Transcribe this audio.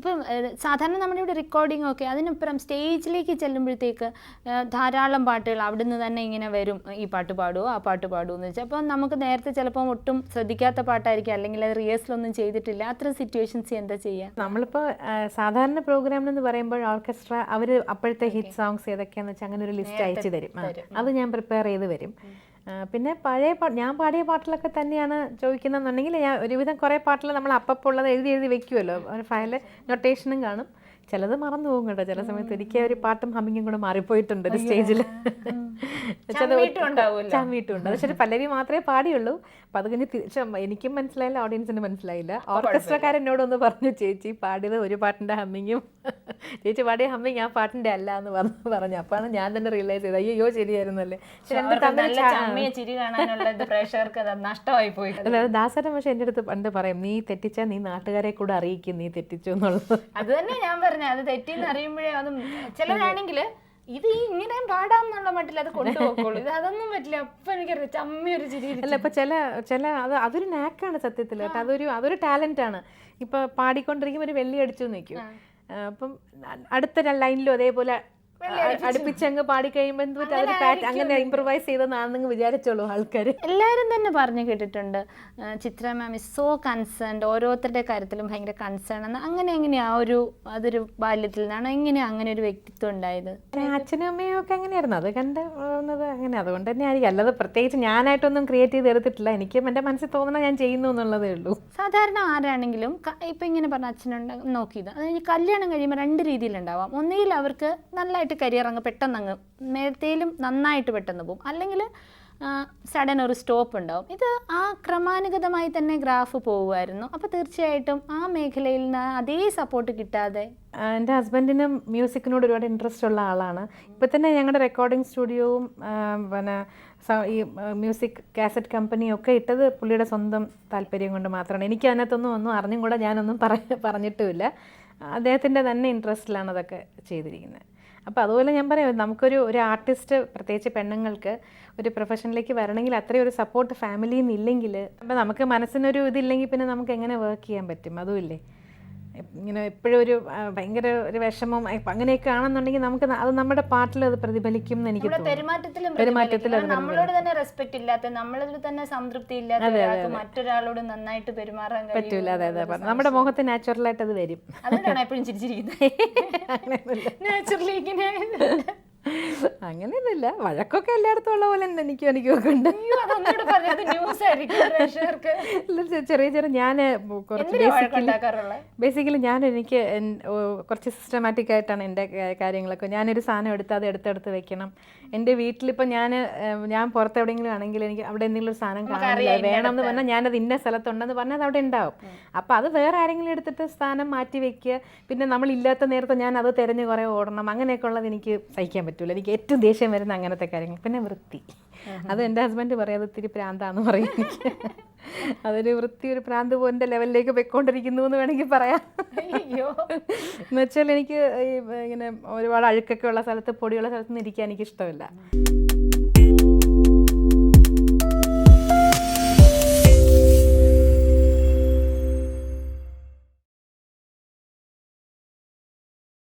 ഇപ്പം സാധാരണ നമ്മുടെ ഇവിടെ റെക്കോർഡിംഗ് ഒക്കെ അതിനപ്പുറം സ്റ്റേജിലേക്ക് ചെല്ലുമ്പോഴത്തേക്ക് ധാരാളം പാട്ടുകൾ അവിടുന്ന് തന്നെ ഇങ്ങനെ വരും. ഈ പാട്ട് പാടുമോ ആ പാട്ട് പാടുമോ എന്ന് വെച്ചാൽ അപ്പം നമുക്ക് നേരത്തെ ചിലപ്പോൾ ഒട്ടും ശ്രദ്ധിക്കാത്ത പാട്ടായിരിക്കും. അല്ലെങ്കിൽ അത് റിഹേഴ്സലൊന്നും ചെയ്തിട്ടില്ല. അത്ര സിറ്റുവേഷൻസ് എന്താ ചെയ്യുക നമ്മളിപ്പോൾ സാധാരണ പ്രോഗ്രാം എന്ന് പറയുമ്പോൾ ഓർക്കസ്ട്ര അവർ അപ്പോഴത്തെ ഹിറ്റ് സോങ്സ് ഏതൊക്കെയാണെന്ന് വെച്ചാൽ അങ്ങനെ ഒരു ലിസ്റ്റ് അയച്ചു തരും. അത് ഞാൻ പ്രിപ്പയർ ചെയ്ത് വരും. പിന്നെ പഴയ പാ ഞാൻ പാടിയ പാട്ടിലൊക്കെ തന്നെയാണ് ചോദിക്കുന്നതെന്നുണ്ടെങ്കിൽ ഞാൻ ഒരുവിധം കുറേ പാട്ടിൽ നമ്മൾ അപ്പപ്പോൾ ഉള്ളത് എഴുതി എഴുതി വെക്കുമല്ലോ ഒരു ഫയൽ നൊട്ടേഷനും കാണും. ചിലത് മറന്നു പോകും കേട്ടോ. ചില സമയത്ത് ഒരിക്കൽ ഒരു പാട്ടും ഹമ്മിങ്ങും കൂടെ മാറിപ്പോയിട്ടുണ്ട് ഒരു സ്റ്റേജിൽ ചമ്മീട്ടും പക്ഷേ ചമ്മീട്ടുണ്ട് ശരി പല്ലവി മാത്രമേ പാടിയുള്ളൂ. അപ്പം അത് കഴിഞ്ഞ് തിരിച്ചും എനിക്കും മനസ്സിലായില്ല ഓഡിയൻസിന് മനസ്സിലായില്ല. ഓർക്കസ്ട്രക്കാരനോടൊന്ന് പറഞ്ഞു ചേച്ചി പാടിയത് ഒരു പാട്ടിന്റെ ഹമ്മിങ്ങും ചേച്ചി പാടിയ ഹമ്മിങ് ആ പാട്ടിന്റെ അല്ല എന്ന് പറഞ്ഞു പറഞ്ഞു. അപ്പാണ് ഞാൻ തന്നെ റിയലൈസ് ചെയ്തത്. അയ്യോ ശരിയായിരുന്നല്ലേ? പക്ഷെ നഷ്ടമായി പോയി പക്ഷെ എന്റെ അടുത്ത് പണ്ട് പറയും നീ തെറ്റിച്ചാൽ നീ നാട്ടുകാരെ കൂടെ അറിയിക്കും നീ തെറ്റിച്ചു എന്നുള്ളത്. അത് തന്നെ ഞാൻ പറഞ്ഞ അത് തെറ്റിന്ന് അറിയുമ്പോഴേ അത് ചിലരാണെങ്കിൽ ഇത് ഈ ഇങ്ങനെ പാടാന്നുള്ള മട്ടിൽ അത് കൊണ്ടുപോകുള്ളൂ ഇത് അതൊന്നും പറ്റില്ല. അപ്പൊ എനിക്കറിയാം ചമ്മി ഒരു ചിരി അല്ല ഇപ്പൊ ചില ചില അത് അതൊരു നാക്കാണ് സത്യത്തിൽ കേട്ടോ. അതൊരു അതൊരു ടാലന്റ് ആണ് ഇപ്പൊ പാടിക്കൊണ്ടിരിക്കുമ്പോൾ ഒരു വെള്ളി അടിച്ചു നിൽക്കും അപ്പം അടുത്ത ലൈനിലും അതേപോലെ അടുപ്പിച്ചങ്ങ് പാടി എന്ത് പറ്റും? അങ്ങനെ ഇമ്പ്രവൈസ് ചെയ്തെന്നാണെന്ന് വിചാരിച്ചോളൂ ആൾക്കാർ എല്ലാവരും തന്നെ പറഞ്ഞു കേട്ടിട്ടുണ്ട്. Chithra ma'am is so concerned ഓരോരുത്തരുടെ കാര്യത്തിലും ഭയങ്കര കൺസേൺ എന്ന് അങ്ങനെ എങ്ങനെയാ ഒരു അതൊരു ബാല്യത്തിൽ നിന്നാണ്? എങ്ങനെയാ അങ്ങനെ ഒരു വ്യക്തിത്വം ഉണ്ടായത്? അച്ഛനും അമ്മയും ഒക്കെ അങ്ങനെയായിരുന്നു അത് കണ്ട് വന്നത് അങ്ങനെ. അതുകൊണ്ട് തന്നെ ആയിരിക്കും. അല്ലാതെ പ്രത്യേകിച്ച് ഞാനായിട്ടൊന്നും ക്രിയേറ്റ് ചെയ്ത് എടുത്തിട്ടില്ല. എനിക്ക് എന്റെ മനസ്സിൽ തോന്നുന്ന ഞാൻ ചെയ്യുന്നു എന്നുള്ളതേ ഉള്ളൂ. സാധാരണ ആരാണെങ്കിലും ഇപ്പൊ ഇങ്ങനെ പറഞ്ഞ അച്ഛനുണ്ട് നോക്കിയത്. അതായത് കല്യാണം കഴിയുമ്പോൾ രണ്ട് രീതിയിലുണ്ടാവാം. ഒന്നുകിൽ അവർക്ക് നല്ലതായിട്ട് കരിയർ അങ്ങ് പെട്ടെന്ന് അങ്ങ് നേരത്തേലും നന്നായിട്ട് പെട്ടെന്ന് പോകും അല്ലെങ്കിൽ സഡൻ ഒരു സ്റ്റോപ്പ് ഉണ്ടാവും. ഇത് ആ ക്രമാനുഗതമായി തന്നെ ഗ്രാഫ് പോകുമായിരുന്നു. അപ്പോൾ തീർച്ചയായിട്ടും ആ മേഖലയിൽ നിന്ന് അതേ സപ്പോർട്ട് കിട്ടാതെ എന്റെ ഹസ്ബൻഡിനും മ്യൂസിക്കിനോട് ഒരുപാട് ഇൻട്രസ്റ്റ് ഉള്ള ആളാണ്. ഇപ്പം തന്നെ ഞങ്ങളുടെ റെക്കോർഡിംഗ് സ്റ്റുഡിയോവും പിന്നെ ഈ മ്യൂസിക് കാസറ്റ് കമ്പനിയും ഒക്കെ ഇട്ടത് പുള്ളിയുടെ സ്വന്തം താല്പര്യം കൊണ്ട് മാത്രമാണ്. എനിക്ക് അതിനകത്തൊന്നും ഒന്നും അറിഞ്ഞും കൂടെ ഞാനൊന്നും പറ പറഞ്ഞിട്ടുമില്ല. അദ്ദേഹത്തിന്റെ തന്നെ ഇൻട്രസ്റ്റിലാണ് അതൊക്കെ ചെയ്തിരിക്കുന്നത് അപ്പോൾ അതുപോലെ ഞാൻ പറയാം നമുക്കൊരു ഒരു ആർട്ടിസ്റ്റ് പ്രത്യേകിച്ച് പെണ്ണുങ്ങൾക്ക് ഒരു പ്രൊഫഷനിലേക്ക് വരണമെങ്കിൽ അത്രയും ഒരു സപ്പോർട്ട് ഫാമിലിയിൽ നിന്നില്ലെങ്കിൽ അപ്പോൾ നമുക്ക് മനസ്സിനൊരു ഇതില്ലെങ്കിൽ പിന്നെ നമുക്ക് എങ്ങനെ വർക്ക് ചെയ്യാൻ പറ്റും? അതുമില്ലേ ഇങ്ങനെ എപ്പോഴും ഒരു ഭയങ്കര ഒരു വിഷമം അങ്ങനെയൊക്കെ ആണെന്നുണ്ടെങ്കിൽ നമുക്ക് അത് നമ്മുടെ പാട്ടിൽ അത് പ്രതിഫലിക്കും എന്ന് എനിക്ക് പെരുമാറ്റത്തിലും. നമ്മളോട് തന്നെ റെസ്പെക്ട് ഇല്ലാത്ത നമ്മളിൽ തന്നെ സംതൃപ്തി ഇല്ലാത്ത മറ്റൊരാളോട് നന്നായിട്ട് പെരുമാറാൻ പറ്റൂല. അതെ അതെ. നമ്മുടെ മുഖത്ത് നാച്ചുറലായിട്ട് അത് വരും. അതുകൊണ്ടാണ് എപ്പോഴും ചിരിച്ചിരിക്കുന്നത്. നാച്ചുറലി ഇങ്ങനെ അങ്ങനെയൊന്നുമില്ല. വഴക്കൊക്കെ എല്ലായിടത്തും ഉള്ള പോലെ തന്നെ എനിക്കും എനിക്കും ഉണ്ട്. ചെറിയ ചെറിയ ഞാൻ കുറച്ച് ബേസിക്കലി ബേസിക്കലി ഞാൻ എനിക്ക് കുറച്ച് സിസ്റ്റമാറ്റിക് ആയിട്ടാണ് എന്റെ കാര്യങ്ങളൊക്കെ. ഞാനൊരു സാധനം എടുത്ത് അത് എടുത്തെടുത്ത് വെക്കണം. എന്റെ വീട്ടിലിപ്പോൾ ഞാൻ ഞാൻ പുറത്ത് എവിടെയെങ്കിലും ആണെങ്കിൽ എനിക്ക് അവിടെ എന്തെങ്കിലും ഒരു സാധനം കാണില്ല വേണം എന്ന് പറഞ്ഞാൽ ഞാനത് ഇന്ന സ്ഥലത്തുണ്ടെന്ന് പറഞ്ഞാൽ അത് അവിടെ ഉണ്ടാവും. അപ്പോൾ അത് വേറെ ആരെങ്കിലും എടുത്തിട്ട് സ്ഥാനം മാറ്റി വെക്കുക. പിന്നെ നമ്മളില്ലാത്ത നേരത്തെ ഞാൻ അത് തിരഞ്ഞ് കുറേ ഓടണം. അങ്ങനെയൊക്കെ ഉള്ളത് എനിക്ക് സഹിക്കാൻ പറ്റില്ല എനിക്ക് ഏറ്റവും ദേഷ്യം വരുന്ന അങ്ങനത്തെ കാര്യങ്ങൾ. പിന്നെ വൃത്തി. അത് എന്റെ ഹസ്ബൻഡ് പറയാതെ അത് ഇത്തിരി പ്രാന്താന്ന് പറയും എനിക്ക്. അതൊരു വൃത്തി ഒരു പ്രാന്ത് പോന്റെ ലെവലിലേക്ക് പോയിക്കൊണ്ടിരിക്കുന്നു എന്ന് വേണമെങ്കിൽ പറയാം. അയ്യോ. എന്ന് വെച്ചാൽ എനിക്ക് ഇങ്ങനെ ഒരുപാട് അഴുക്കൊക്കെ ഉള്ള സ്ഥലത്ത് പൊടിയുള്ള സ്ഥലത്ത് നിന്ന് ഇരിക്കാൻ എനിക്ക് ഇഷ്ടമില്ല